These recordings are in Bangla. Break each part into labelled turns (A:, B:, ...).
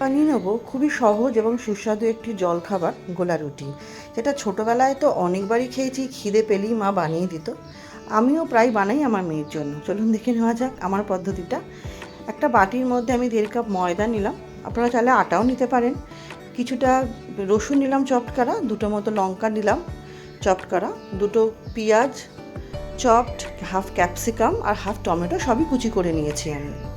A: বানিয়ে নেব খুবই সহজ এবং সুস্বাদু একটি জলখাবার, গোলা রুটি। যেটা ছোটোবেলায় তো অনেকবারই খেয়েছি, খিদে পেলেই মা বানিয়ে দিত। আমিও প্রায় বানাই আমার মেয়ের জন্য। চলুন দেখে নেওয়া যাক আমার পদ্ধতিটা। একটা বাটির মধ্যে আমি দেড় কাপ ময়দা নিলাম। আপনারা চাইলে আটাও নিতে পারেন। কিছুটা রসুন নিলাম চপড করা দুটো মতো লঙ্কা নিলাম চপড করা দুটো পেঁয়াজ, চপড, হাফ ক্যাপসিকাম আর হাফ টমেটো সবই কুচি করে নিয়েছি আমি।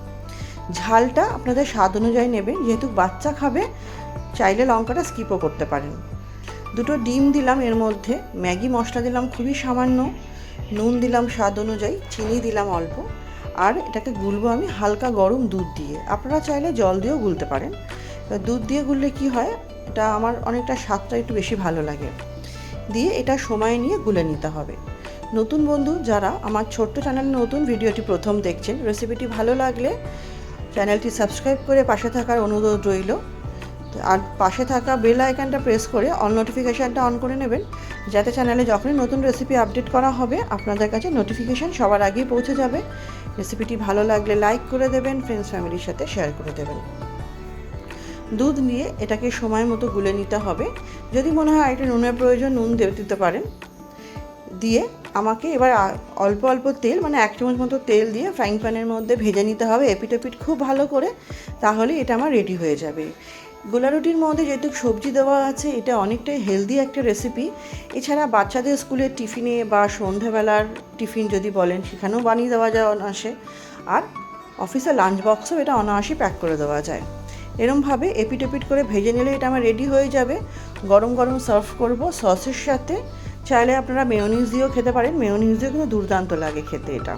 A: ঝালটা আপনাদের স্বাদ অনুযায়ী নেবেন, যেহেতু বাচ্চা খাবে, চাইলে লঙ্কাটা স্কিপও করতে পারেন। দুটো ডিম দিলাম এর মধ্যে, ম্যাগি মশলা দিলাম খুবই সামান্য, নুন দিলাম স্বাদ অনুযায়ী, চিনি দিলাম অল্প, আর এটাকে গুলবো আমি হালকা গরম দুধ দিয়ে। আপনারা চাইলে জল দিয়েও গুলতে পারেন। দুধ দিয়ে গুললে কি হয়, এটা আমার অনেকটা স্বাদটা একটু বেশি ভালো লাগে। দিয়ে এটা সময় নিয়ে গুলে নিতে হবে। নতুন বন্ধু, যারা আমার ছোট্ট চ্যানেলে নতুন ভিডিওটি প্রথম দেখছেন রেসিপিটি ভালো লাগলে চ্যানেলটি সাবস্ক্রাইব করে পাশে থাকার অনুরোধ রইল। আর পাশে থাকা বেল আইকনটা প্রেস করে অল নোটিফিকেশানটা অন করে নেবেন, যাতে চ্যানেলে যখনই নতুন রেসিপি আপডেট করা হবে, আপনাদের কাছে নোটিফিকেশান সবার আগেই পৌঁছে যাবে। রেসিপিটি ভালো লাগলে লাইক করে দেবেন ফ্রেন্ডস ফ্যামিলির সাথে শেয়ার করে দেবেন। দুধ নিয়ে এটাকে সময় মতো গুলে নিতে হবে। যদি মনে হয় একটা নুনের প্রয়োজন, নুন দিতে পারেন। দিয়ে আমাকে এবার অল্প অল্প তেল মানে এক চামচ মতো তেল দিয়ে ফ্রাইং প্যানের মধ্যে ভেজে নিতে হবে। এপিট এপিট খুব ভালো করে, তাহলে এটা আমার রেডি হয়ে যাবে। গোলা রুটির মধ্যে যেহেতু সবজি দেওয়া আছে, এটা অনেকটাই হেলদি একটা রেসিপি এছাড়া বাচ্চাদের স্কুলের টিফিনে বা সন্ধেবেলার টিফিন যদি বলেন, সেখানেও বানিয়ে দেওয়া যায় অনায়াসে। আর অফিসে লাঞ্চ বক্সও এটা অনায়াসে প্যাক করে দেওয়া যায়। এরমভাবে এপিট এপিট করে ভেজে নিলে এটা আমার রেডি হয়ে যাবে। গরম গরম সার্ভ করব সসের সাথে। চাইলে আপনারা মেয়োনিজ দিয়েও খেতে পারেন। মেয়োনিজ দিয়েও কিন্তু দুর্দান্ত লাগে খেতে এটা।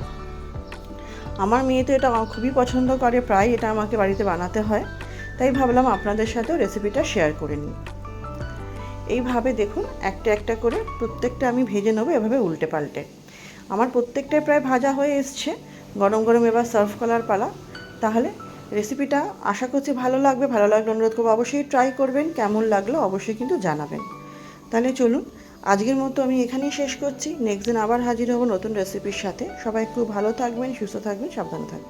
A: আমার মেয়ে তো এটা খুবই পছন্দ করে, প্রায় এটা আমাকে বাড়িতে বানাতে হয়। তাই ভাবলাম আপনাদের সাথেও রেসিপিটা শেয়ার করে নিই। এইভাবে দেখুন, একটা একটা করে প্রত্যেকটা আমি ভেজে নেব, এভাবে উল্টে পাল্টে। আমার প্রত্যেকটাই প্রায় ভাজা হয়ে এসছে। গরম গরম এবার সার্ভ করার পালা। তাহলে রেসিপিটা আশা করছি ভালো লাগবে। ভালো লাগলে অনুরোধ করব অবশ্যই ট্রাই করবেন। কেমন লাগল অবশ্যই কিন্তু জানাবেন। তাহলে চলুন আজকের মতো আমি এখানেই শেষ করছি। নেক্সট দিন আবার হাজির হব নতুন রেসিপির সাথে। সবাই খুব ভালো থাকবেন, সুস্থ থাকবেন, সাবধানে থাকবেন।